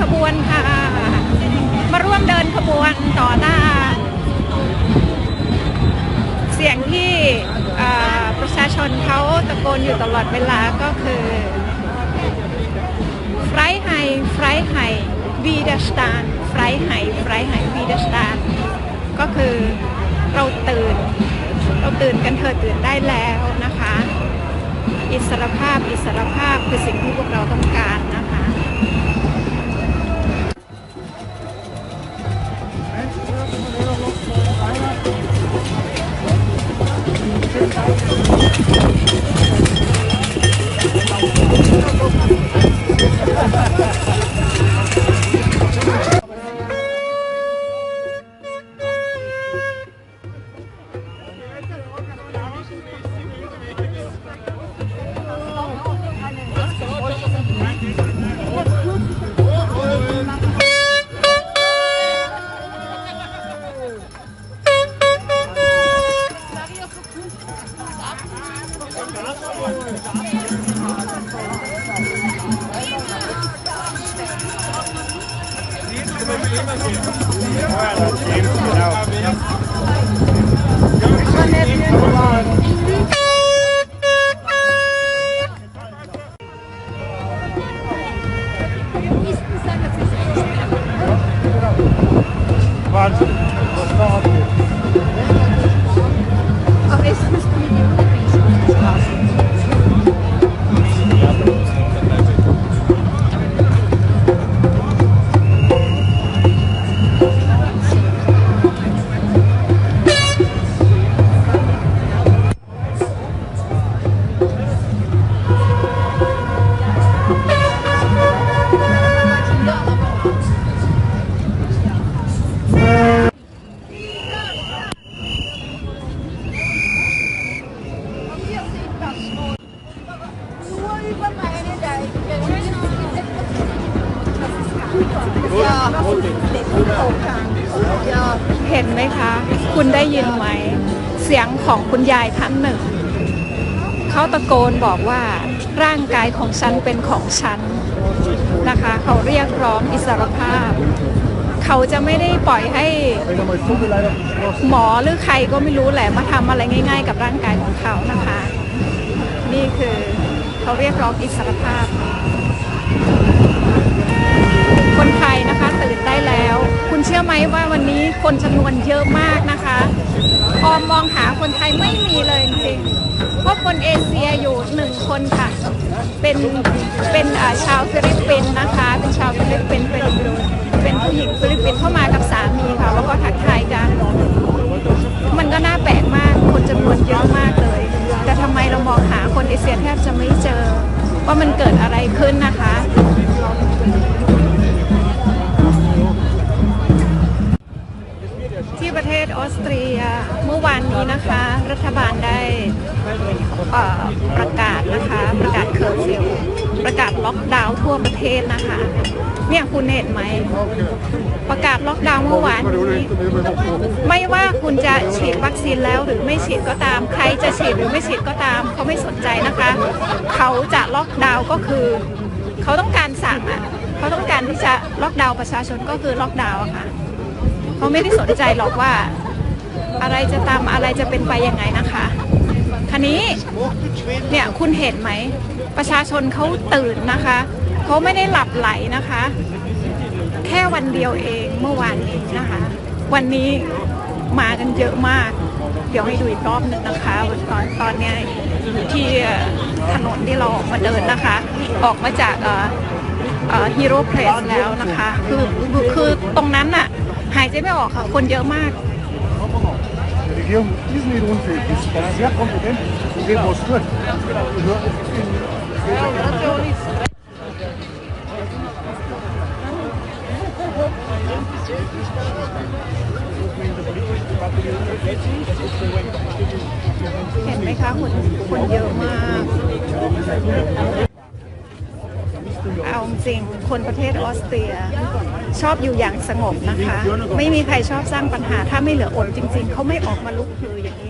ขบวนค่ะ มาร่วมเดินขบวนต่อต้านเสียงที่ประชาชนเขาตะโกนอยู่ตลอดเวลาก็คือไฟไฮไฟไฮวีดสตานไฟไฮไฟไฮวีดสตานก็คือเราตื่น เราตื่นกันเถอะตื่นได้แล้วนะคะ อิสรภาพอิสรภาพคือสิ่งที่พวกเราต้องการนะคะ Yeah. Olha, time final. Ja. เห็นไหมคะ คุณได้ยินไหม เสียงของคุณยายท่านหนึ่ง เขาตะโกนบอกว่าร่างกายของฉันเป็นของฉันนะคะ เขาเรียกร้องอิสรภาพ เขาจะไม่ได้ปล่อยให้หมอหรือใครก็ไม่รู้แหละมาทำอะไรง่าย ๆ กับร่างกายของเขานะคะ นี่คือเขาเรียกร้องอิสรภาพ คนไทยนะคะตื่นได้แล้ว คุณเชื่อไหมว่าวันนี้ คนจำนวนเยอะมากนะคะ ออมมองหาคนไทยไม่มีเลยจริงๆเพราะคนเอเชียอยู่หนึ่งคนค่ะ เป็นเป็นชาวฟิลิปปินส์นะคะ เป็นชาวฟิลิปปินส์เป็นเป็นผู้หญิงฟิลิปปินส์เข้ามากับสามีค่ะ แล้วก็ทักทายกัน มันก็น่าแปลกมากคนจำนวนเยอะมากเลย แต่ทำไมเรามองหาคนเอเชียแทบจะไม่เจอ ว่ามันเกิดอะไรขึ้นนะคะ ที่ประเทศออสเตรียเมื่อวานนี้นะคะ รัฐบาลได้ประกาศนะคะ ประกาศเคอร์ฟิวประกาศล็อกดาวน์ทั่วประเทศนะคะ เนี่ยคุณเห็นไหม ประกาศล็อกดาวน์เมื่อวานนี้ไม่ว่าคุณจะฉีดวัคซีนแล้วหรือไม่ฉีดก็ตาม ใครจะฉีดหรือไม่ฉีดก็ตาม เขาไม่สนใจนะคะ เขาจะล็อกดาวน์ก็คือ เขาต้องการสั่งอะเขาต้องการที่จะล็อกดาวน์ประชาชนก็คือล็อกดาวน์อะค่ะ เขาไม่ได้สนใจหรอกว่าอะไรจะตามอะไรจะเป็นไปยังไงนะคะทีนี้เนี่ยคุณเห็นไหม ประชาชนเขาตื่นนะคะเขาไม่ได้หลับไหลนะคะ แค่วันเดียวเองเมื่อวานนี้นะคะ วันนี้มากันเยอะมาก เดี๋ยวให้ดูอีกรอบหนึงนะคะ ตอนตอนนี้ยที่ถนนที่เราออกมาเดินนะคะ ออกมาจากฮีโร่เพลสแล้วนะคะ คือคือคือตรงนั้นน่ะ หายใจไม่ออกค่ะ คนเยอะมาก Die Regierung ist nicht unfähig, die ist sehr kompetent und geht was tut. Nur in เห็นไหมคะคนคนเยอะมากเอาจ ริงคนประเทศออสเตรีย ชอบอยู่อย่างสงบนะคะ ไม่มีใครชอบสร้างปัญหา ถ้าไม่เหลืออดจริง ๆ เขาไม่ออกมาลุกคืออย่างนี้